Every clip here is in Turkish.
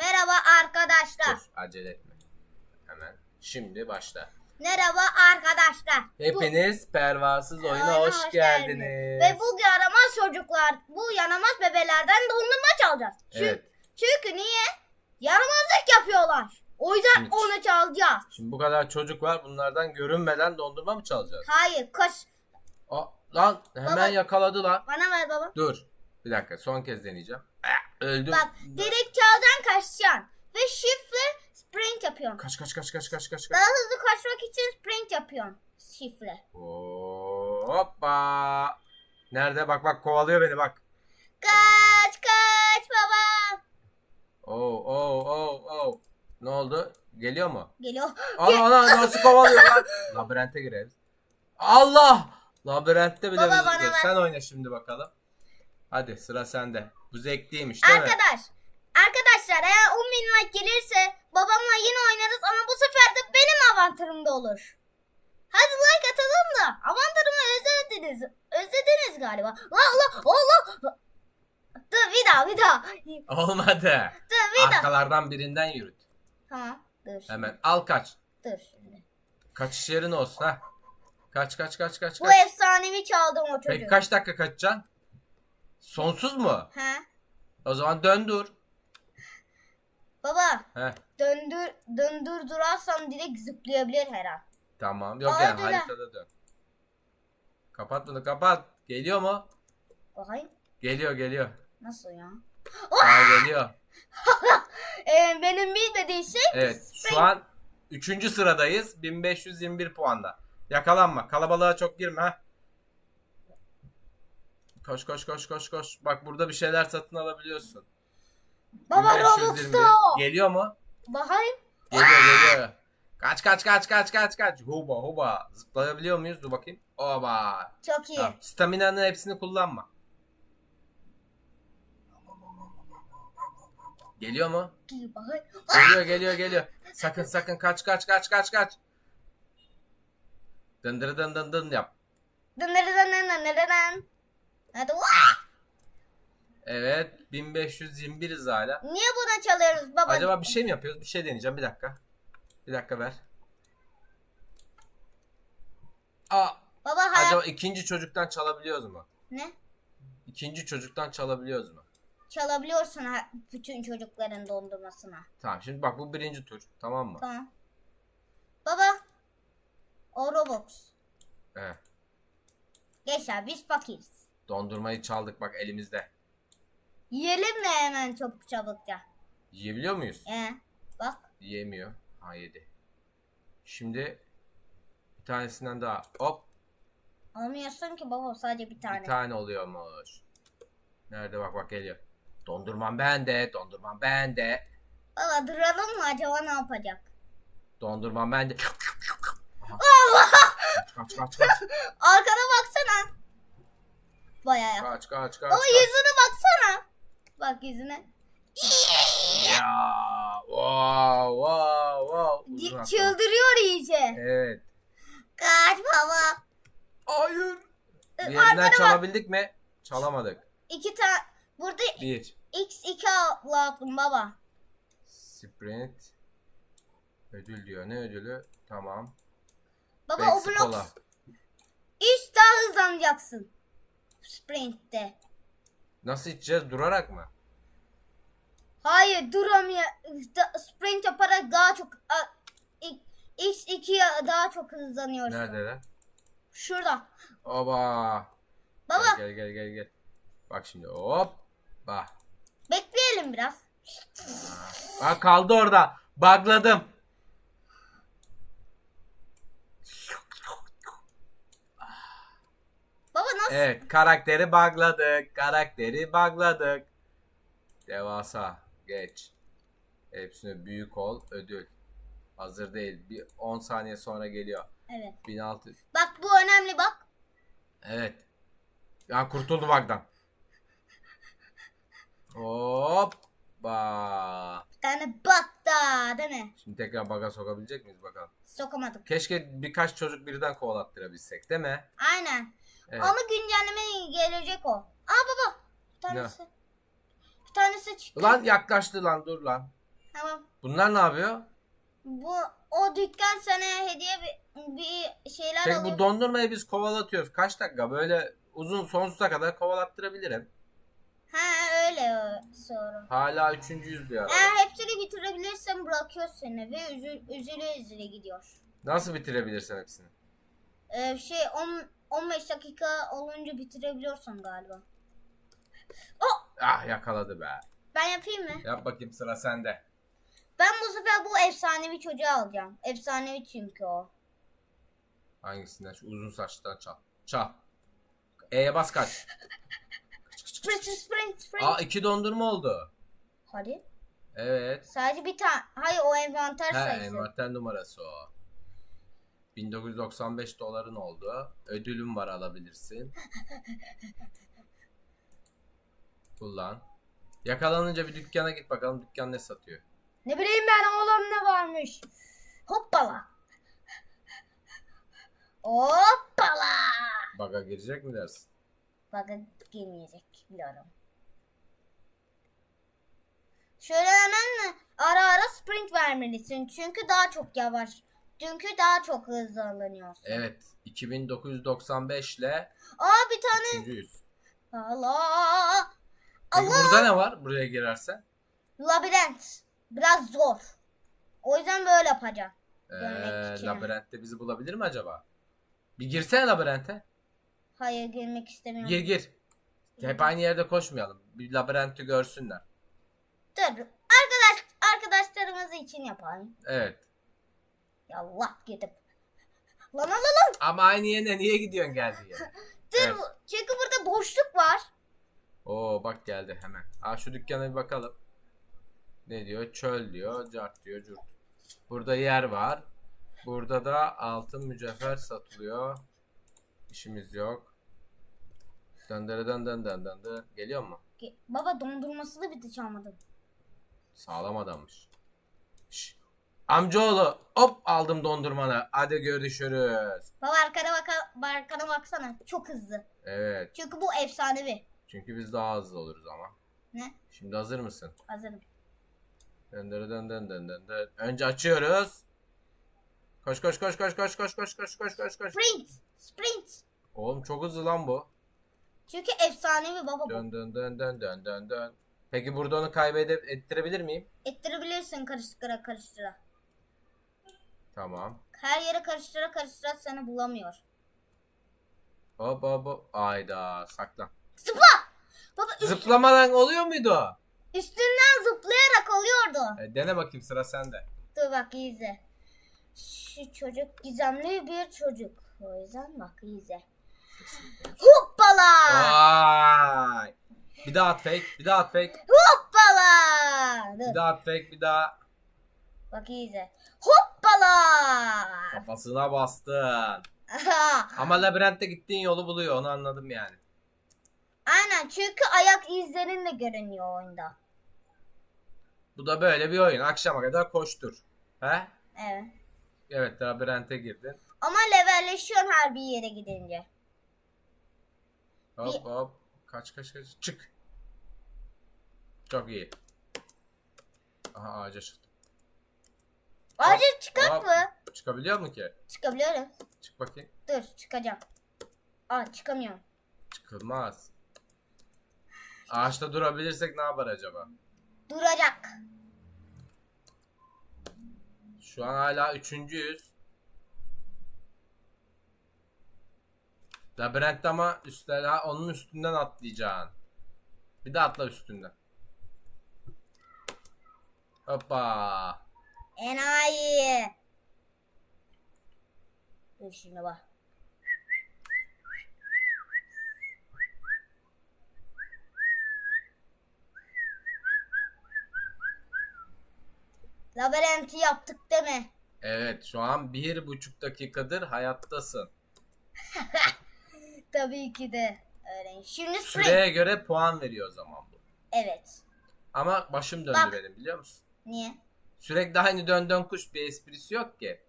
Merhaba arkadaşlar. Dur acele etme. Hemen. Şimdi başla. Merhaba arkadaşlar. Bu- Hepiniz pervasız oyuna Oyuna hoş, geldiniz. Ve bu yaramaz çocuklar, bu yaramaz bebelerden dondurma çalacağız. Çünkü, Evet. çünkü niye? Yaramazlık yapıyorlar. O yüzden Şimdi- onu çalacağız. Şimdi bu kadar çocuk var. Bunlardan görünmeden dondurma mı çalacağız? Hayır, koş. Aa, lan hemen Baba. yakaladı lan. Bana ver baba. Dur. Bir dakika son kez deneyeceğim. Ah, Öldüm. Bak, direkt çalacaksın, kaçacaksın. Ve şifre sprint yapıyorsun. Kaç kaç kaç kaç kaç kaç Daha hızlı kaçmak için sprint yapıyorsun. Şifre. Hoppa. Nerede? Bak bak kovalıyor beni bak. Kaç kaç baba. Oo oo oo oo. Ne oldu? Geliyor mu? Geliyor. Ana ana nasıl kovalıyor lan? Labirente gireriz. Allah! Labirentte bile Baba, bizi bana ver. Sen oyna şimdi bakalım. Hadi sıra sende. Bu zevkliymiş değil mi? Arkadaş. Arkadaşlar eğer 10 bin like gelirse babamla yine oynarız ama bu sefer de benim avantajımda olur. Hadi like atalım da avantajımı özlediniz. Özlediniz galiba. Allah Allah. Dur bir daha bir daha. Olmadı. Dur bir daha. Arkalardan birinden yürüt. Tamam dur. Hemen al kaç. Dur şimdi. Kaçış yerin olsun ha. Kaç kaç kaç kaç Bu kaç. efsanevi çaldım o çocuğu. Peki kaç dakika kaçacaksın? Sonsuz mu? He? O zaman dön dur. Baba Heh, döndür döndür durarsam direkt zıplayabilir her an. tamam. Yok Hadi yani lan. haritada dön. Kapat bunu kapat. Geliyor mu? Bakayım. Geliyor geliyor. Nasıl ya? Daha geliyor. Ee, benim bilmediğim şey Evet şu an 3. sıradayız. 1521 puanla. Yakalanma. Kalabalığa çok girme. ha. Koş koş koş koş koş. Bak burada bir şeyler satın alabiliyorsun. Baba 1521. Robux'ta o. Geliyor mu? Bakayım. Geliyor geliyor. Kaç kaç kaç kaç kaç kaç. Huba huba. Zıplayabiliyor muyuz? Dur bakayım. Oba. Çok iyi. Tamam. Stamina'nın hepsini kullanma. Geliyor mu? Geliyor geliyor geliyor. Sakın sakın kaç kaç kaç kaç kaç. Dındır dın dın dın yap. Dınırıdınırıdınırıdın. Hadi vah! Evet 1521'iz hala. Niye buna çalıyoruz baba? Acaba bir şey mi yapıyoruz? Bir şey deneyeceğim bir dakika. Bir dakika ver. Aa, Baba hayat... acaba ikinci çocuktan çalabiliyoruz mu? Ne? İkinci çocuktan çalabiliyoruz mu? Çalabiliyorsun bütün çocukların dondurmasına. Tamam şimdi bak bu birinci tur tamam mı? Tamam. Baba. O Robux. Evet. Gençler biz fakiriz. Dondurmayı çaldık bak elimizde. Yiyelim mi hemen çok çabukça? Yiyebiliyor muyuz? Ee, bak. Yiyemiyor. Ha yedi. Şimdi bir tanesinden daha. Hop Almıyorsun ki baba sadece bir tane. bir tane oluyormuş. Nerede bak bak geliyor. Dondurmam bende, dondurmam bende. Baba duralım mı acaba ne yapacak? Dondurmam bende. Aha. Kaç kaç kaç. Arkana baksana. Bayağı. Kaç kaç kaç. Baba kaç. yüzüne baksana. Bak yüzüne. Ya. Wow wow wow. Uzun. Çıldırıyor iyice. Evet. Kaç baba. Hayır. Diğerinden bak. çalabildik mi? Çalamadık. İki tane. Burada Bir. x2 aldım baba. Sprint. Ödül diyor. Ne ödülü? Tamam. Baba Pepsi o blok iş daha hızlanacaksın. Sprint'te. Nasıl içeceğiz? Durarak mı? Hayır duramıyor. Da- Sprint yaparak daha çok a- i- X2'ye daha çok hızlanıyorsun. Neredeler? Şurada. Oba. Baba Gel gel gel gel. Bak şimdi hop. Bak. bekleyelim biraz. Ha kaldı orada. Bagladım. Baba nasıl? Evet karakteri bagladık. Karakteri bagladık. Devasa. Geç. Hepsine büyük ol. Ödül. Hazır değil. Bir 10 saniye sonra geliyor. Evet. 1600. Bak bu önemli bak. Evet. Ya kurtuldu bagdan. Hoppa. Bir tane bak da değil mi? Şimdi tekrar baga sokabilecek miyiz bakalım. Sokamadık. Keşke birkaç çocuk birden kovalattırabilsek değil mi? Aynen. Evet. Ama güncelleme gelecek o. Aa baba. Bir tanesi. tanesi çıktı. Ulan yaklaştı lan dur lan. Tamam. Bunlar ne yapıyor? Bu o dükkan sana hediye bir, bir şeyler Peki alıyor. bu dondurmayı biz kovalatıyoruz. Kaç dakika? Böyle uzun sonsuza kadar kovalattırabilirim. ha öyle sonra. Hala üçüncüyüz bir ara. Eğer hepsini bitirebilirsen bırakıyor seni ve üzül, üzüle üzüle gidiyor. Nasıl bitirebilirsin hepsini? Ee, şey 10 15 dakika olunca bitirebiliyorsun galiba. Ah yakaladı be. Ben yapayım mı? Yap bakayım sıra sende. Ben bu sefer bu efsanevi çocuğu alacağım. Efsanevi çünkü o. Hangisinden? Şu uzun saçlıdan çal. Çal. E'ye bas kaç. Sprint sprint sprint. Aa iki dondurma oldu. Hadi. Evet. Sadece bir tane. Hayır o envanter He sayısı. envanter numarası o. 1995 doların oldu. Ödülüm var alabilirsin. Kullan. Yakalanınca bir dükkana git bakalım dükkan ne satıyor. Ne bileyim ben oğlum ne varmış. Hoppala. Hoppala. Baga girecek mi dersin? Bakın girmeyecek biliyorum. Şöyle hemen ara ara sprint vermelisin. Çünkü daha çok yavaş. Çünkü daha çok hızlanıyorsun. Evet. 2995 ile Aa bir tane. 300. Allah. Peki Allah. burada ne var buraya girersen? Labirent. Biraz zor. O yüzden böyle yapacağım. Ee, için. labirentte bizi bulabilir mi acaba? Bir girsene labirente. Hayır girmek istemiyorum. Gir gir. Hep aynı yerde koşmayalım. Bir labirenti görsünler. Dur. Arkadaş, arkadaşlarımız için yapayım. Evet. Yallah gidip. Lan lan lan. Ama aynı yerine niye gidiyorsun geldiği yere? Dur. Evet. bu- Çünkü burada boşluk var. Oo bak geldi hemen. Aa şu dükkana bir bakalım. Ne diyor? Çöl diyor. Cart diyor. Curt. Burada yer var. Burada da altın mücevher satılıyor. İşimiz yok. Döndere dön dön dön dön dön. Geliyor mu? Ge- Baba dondurmasını bir de çalmadım. Sağlam adammış. Şş. Amcaoğlu hop aldım dondurmanı. Hadi görüşürüz. Baba arkana, baka, arkana baksana. Çok hızlı. Evet. Çünkü bu efsanevi. Çünkü biz daha hızlı oluruz ama. Ne? Şimdi hazır mısın? Hazırım. Döndürü dön dön dön dön dön. Önce açıyoruz. Koş koş koş koş koş koş koş koş koş koş koş. Sprint. Sprint. Oğlum çok hızlı lan bu. Çünkü efsanevi baba bu. Dön dön dön dön dön dön dön. Peki burada onu kaybedip ettirebilir miyim? Ettirebilirsin karıştıra karıştıra. Tamam. Her yere karıştıra karıştıra seni bulamıyor. Hop hop hop. Ayda saklan. Zıpla. Baba üst- Zıplamadan oluyor muydu o? üstünden zıplayarak oluyordu. E, dene bakayım sıra sende. Dur bak iyi izle. Şu çocuk gizemli bir çocuk. O yüzden bak iyi izle. Hoppala. Vay. Bir daha at fake. Bir daha at fake. Hoppala. Bir daha at fake. Bir daha. bak iyi izle. Hoppala. Kafasına bastın. Ama labirentte gittiğin yolu buluyor. Onu anladım yani. Aynen çünkü ayak izlerin de görünüyor oyunda. Bu da böyle bir oyun. Akşama kadar koştur. He? Evet. Evet labirente girdin. Ama levelleşiyorsun her bir yere gidince. Hop Bir- hop. Kaç kaç kaç. Çık. Çok iyi. Aha ağaca çıktım. Ayrıca çıkart hop. mı? Çıkabiliyor mu ki? Çıkabiliyorum. Çık bakayım. Dur çıkacağım. Aa çıkamıyorum. Çıkılmaz. Ağaçta durabilirsek ne yapar acaba? Duracak. Şu an hala üçüncüyüz. Labirentte ama üstten, ha, onun üstünden atlayacaksın. Bir de atla üstünden. Hoppa. Enayi. Dur şimdi bak. Labirenti yaptık değil mi? Evet şu an bir buçuk dakikadır hayattasın. Tabii ki de. Öyle. Şimdi sprint. Süreye göre puan veriyor o zaman bu. Evet. Ama başım döndü Bak. benim biliyor musun? Niye? Sürekli aynı dön dön kuş bir esprisi yok ki.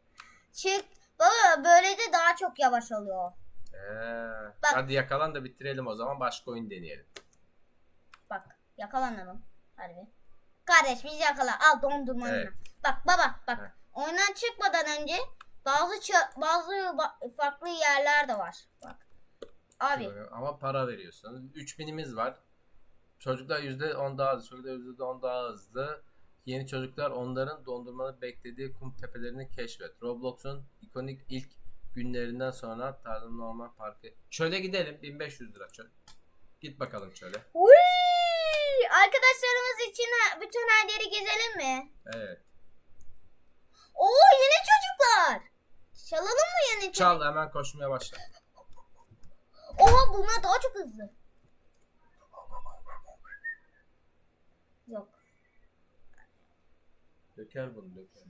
Çık. Baba böylece daha çok yavaş oluyor. Ee, Bak. hadi yakalan da bitirelim o zaman başka oyun deneyelim. Bak yakalanalım. Harbi. Kardeş bizi yakala. Al dondurmanı. Evet. Bak baba bak. Heh. Oyundan çıkmadan önce bazı bazı ba- farklı yerler de var. Bak. Abi Ama para veriyorsun. 3000'imiz var. Çocuklar %10 daha hızlı. Çocuklar %10 daha hızlı. Yeni çocuklar onların dondurmanı beklediği kum tepelerini keşfet. Roblox'un ikonik ilk günlerinden sonra Tarım Normal Parkı. Çöle gidelim. 1500 lira çöl. Git bakalım çöle. Uy! Arkadaşlarımız için ha- bütün her yeri gezelim mi? Evet. Oo yeni çocuklar. Çalalım mı yeni çocuk? Çal hemen koşmaya başla. Oha bunlar daha çok hızlı. Yok. Döker bunu döker.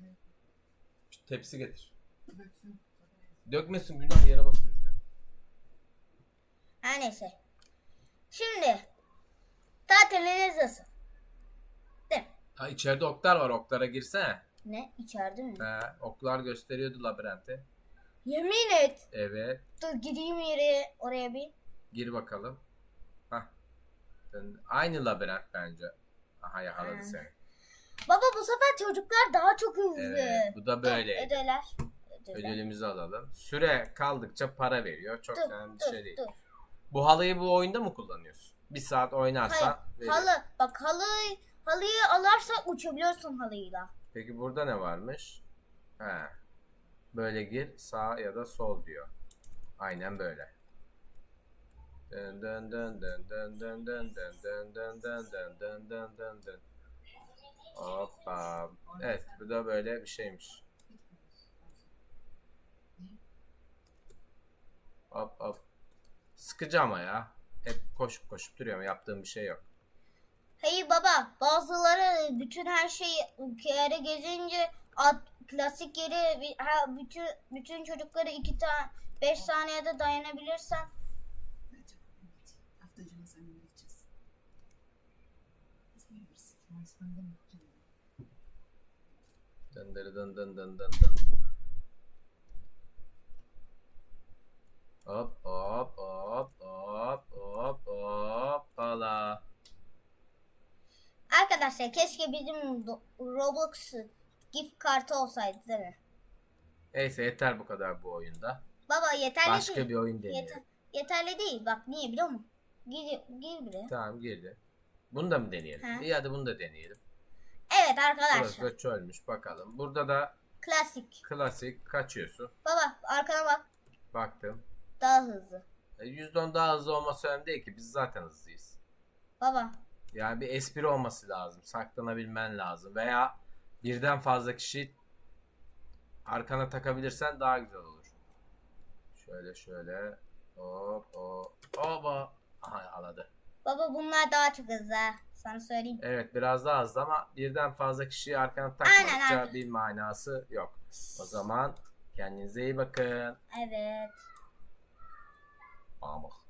Bir tepsi getir. Dökmesin günah yere basıyoruz ya. Her neyse. Şimdi tatiliniz nasıl? Değil mi? Ha içeride oklar var oklara girsene. Ne? İçeride mi? He, oklar gösteriyordu labirenti. Yemin et. Evet. Dur gideyim yere oraya bir. Gir bakalım. Hah. Dön- Aynı labirent bence. Aha yakaladı Ha. seni. Baba bu sefer çocuklar daha çok hızlı. Evet. Bu da böyle. Ödeler. Ödeler. Ödülümüzü alalım. Süre kaldıkça para veriyor. Çok Dur, önemli bir dur, şey değil. dur. Bu halıyı bu oyunda mı kullanıyorsun? Bir saat oynarsan Hayır. Halı. Bak halı halıyı alarsak uçabiliyorsun halıyla. Peki burada ne varmış? He. Böyle gir sağ ya da sol diyor. Aynen böyle. Dın dın dın dın dın dın dın dın dın dın dın dın dın dın dın. Hoppa. Evet bu da böyle bir şeymiş. Hop hop. Sıkıcı ama ya. Hep koşup koşup duruyorum. Yaptığım bir şey yok. Hey baba bazıları bütün her şeyi yere gezince at, klasik yeri bütün bütün çocukları iki tane 5 saniyede dayanabilirsen Dın dırı dın dın dın dın dın. Hop hop hop hop hop hoppala. arkadaşlar keşke bizim Roblox gift kartı olsaydı değil mi? Neyse yeter bu kadar bu oyunda. Baba yeterli Başka değil. bir oyun deneyelim. Yeter, yeterli değil. Bak niye biliyor musun? Gir, gir bile. Tamam girdi. Bunu da mı deneyelim? Ha. İyi hadi bunu da deneyelim. Evet Burası arkadaşlar. da çölmüş bakalım. Burada da Klasik. klasik kaçıyorsun. Baba arkana bak. Baktım. Daha hızlı. E, %10 daha hızlı olması önemli değil ki. Biz zaten hızlıyız. Baba. Yani bir espri olması lazım. Saklanabilmen lazım. Veya birden fazla kişi arkana takabilirsen daha güzel olur. Şöyle şöyle. Hop hop. Hopa. Aha aladı. Baba bunlar daha çok hızlı. Sana söyleyeyim. Evet biraz daha hızlı ama birden fazla kişiyi arkana aynen. bir manası yok. O zaman kendinize iyi bakın. Evet. Pamuk.